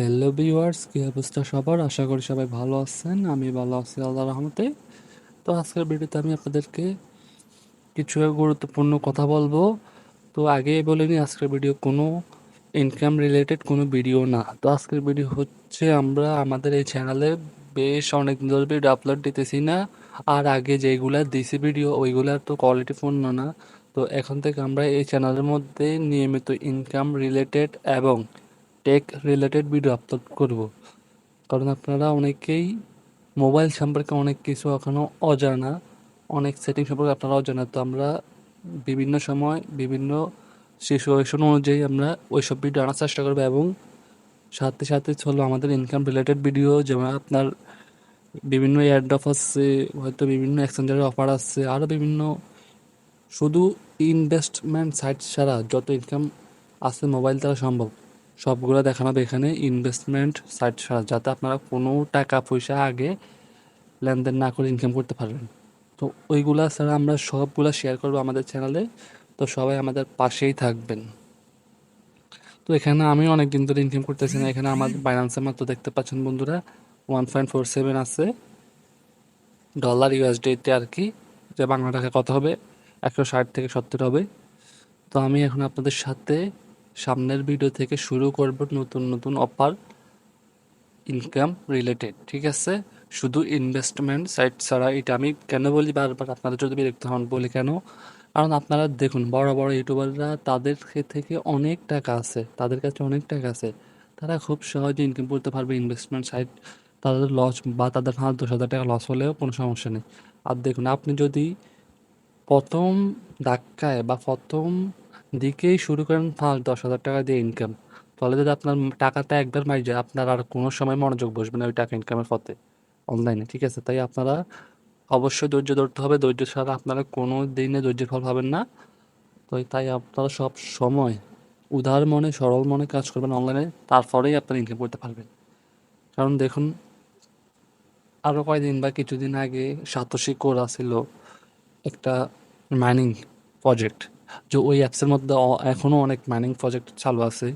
Hello viewers কী অবস্থা সবার? আশা করি সবাই ভালো আছেন, আমি ভালো আছি আল্লাহ রহমতে। তো আজকের ভিডিওতে আমি আপনাদেরকে কিছু গুরুত্বপূর্ণ কথা বলব। তো আগে বলিনি আজকের ভিডিও কোনো ইনকাম রিলেটেড কোনো ভিডিও না। তো আজকের ভিডিও হচ্ছে আমরা, আমাদের এই চ্যানেলে বেশ অনেক ধরে ভিডিও আপলোড দিতেছি না। আর আগে যেগুলা দিছি ভিডিও ওইগুলার তো কোয়ালিটি পূর্ণ না। তো এখন থেকে আমরা এই চ্যানেলের মধ্যে নিয়মিত ইনকাম রিলেটেড এবং টেক রিলেটেড ভিডিও আপলোড করব। কারণ আপনারা অনেকেই মোবাইল সম্পর্কে অনেক কিছু এখনও অজানা, অনেক সেটিং সম্পর্কে আপনারা অজানা। তো আমরা বিভিন্ন সময় বিভিন্ন সিচুয়েশন অনুযায়ী আমরা ওইসব ভিডিও আনার চেষ্টা করব এবং সাথে সাথে চলো আমাদের ইনকাম রিলেটেড ভিডিও যেমন আপনার বিভিন্ন এয়ার অফ আসছে হয়তো বিভিন্ন এক্সচেঞ্জারের অফার আসছে আরও বিভিন্ন। শুধু ইনভেস্টমেন্ট সাইট ছাড়া যত ইনকাম আছে মোবাইল দ্বারা সম্ভব। সবগুলো দেখানো হবে এখানে ইনভেস্টমেন্ট সাইট যাতে আপনারা কোনো টাকা পয়সা আগে লেনদেন না করে ইনকাম করতে পারবেন। তো ওইগুলা ছাড়া আমরা সবগুলা শেয়ার করব আমাদের চ্যানেলে তো সবাই আমাদের পাশেই থাকবেন। তো এখানে আমি অনেক দিন ধরে ইনকাম করতেছি না। এখানে আমার বাইন্যান্সের মাত্র দেখতে পাচ্ছেন বন্ধুরা ওয়ান পয়েন্ট ফোর সেভেন আছে। ডলার ইউএসডিতে আর কি, যে বাংলা টাকা কত হবে? একশো ষাট থেকে সত্তর হবে। তো আমি এখন আপনাদের সাথে সামনের ভিডিও থেকে শুরু করব নতুন নতুন অফার ইনকাম রিলেটেড ঠিক আছে? শুধু ইনভেস্টমেন্ট সাইট ছাড়া এটা আমি কেন বলি বারবার? আপনারা যদি বিরক্ত হন, বলি কেন? কারণ আপনারা দেখুন, বড় বড় ইউটিউবাররা তাদের থেকে অনেক টাকা আছে, তাদের কাছে অনেক টাকা আছে। তারা খুব সহজে ইনকাম করতে পারবে ইনভেস্টমেন্ট সাইট তাদের লস বা তাদের পাঁচ দশ হাজার টাকা লস হলেও কোনো সমস্যা নেই। আর দেখুন, আপনি যদি প্রথম ধাক্কায় বা প্রথম দিকেই শুরু করেন পাঁচ দশ হাজার টাকা দিয়ে ইনকাম তাহলে যদি আপনার টাকাটা একবার মারি যায়, আপনার আর কোনো সময় মনোযোগ বসবে না ওই টাকা ইনকামের পথে। অনলাইনে ঠিক আছে? তাই আপনারা অবশ্যই ধৈর্য ধরতে হবে। ধৈর্য ছাড়া আপনারা কোনো দিনে ধৈর্যের ফল পাবেন না। তো তাই আপনারা সব সময় উদার মনে, সরল মনে কাজ করবেন অনলাইনে তারপরেই আপনারা ইনকাম করতে পারবেন। কারণ দেখুন আরও কয়েকদিন বা কিছুদিন আগে সাতোশি কোরা ছিল একটা মাইনিং প্রজেক্ট যে ওই অ্যাপসের মধ্যে এখনও অনেক মাইনিং প্রজেক্ট চালু আছে।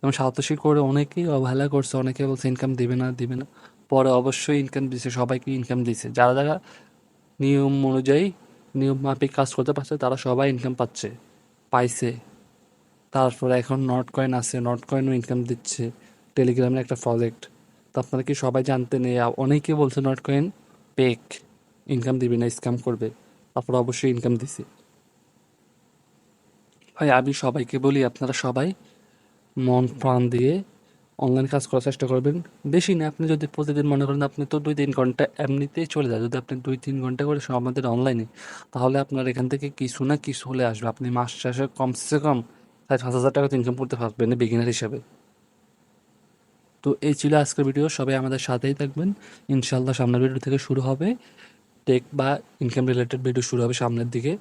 এবং সাতোশি করে অনেকেই অবহেলা করছে, অনেকে বলছে ইনকাম দিবে না দিবে না। পরে অবশ্যই ইনকাম দিছে, সবাইকে ইনকাম দিছে। যারা যারা নিয়ম অনুযায়ী, নিয়ম মাফিক কাজ করতে পারছে, তারা সবাই ইনকাম পাচ্ছে, পাইছে। তারপরে এখন নট কয়েন আছে নট কয়েনও ইনকাম দিচ্ছে টেলিগ্রামের একটা প্রজেক্ট তো আপনারা কি সবাই জানতে নেই অনেকে বলছে নট কয়েন পেক ইনকাম দিবে না স্ক্যাম করবে। তারপরে অবশ্যই ইনকাম দিছে। ভাই, আমি সবাইকে বলি, আপনারা সবাই মন প্রাণ দিয়ে অনলাইন কাজ করার চেষ্টা করবেন। বেশি না, আপনি যদি প্রতিদিন মনে করেন আপনি তো দুই তিন ঘণ্টা এমনিতেই চলে যায়। যদি আপনি দুই তিন ঘণ্টা করে সব আমাদের অনলাইনে তাহলে আপনার এখান থেকে কিছু না কিছু হলে আসবে। আপনি মাস শেষে কমসে কম সাড়ে পাঁচ হাজার টাকা ইনকাম করতে পারবেন বিগিনার হিসাবে। তো এই ছিল আজকের ভিডিও সবাই আমাদের সাথেই থাকবেন। ইনশাল্লাহ সামনের ভিডিও থেকে শুরু হবে। টেক বা ইনকাম রিলেটেড ভিডিও শুরু হবে সামনের দিকে।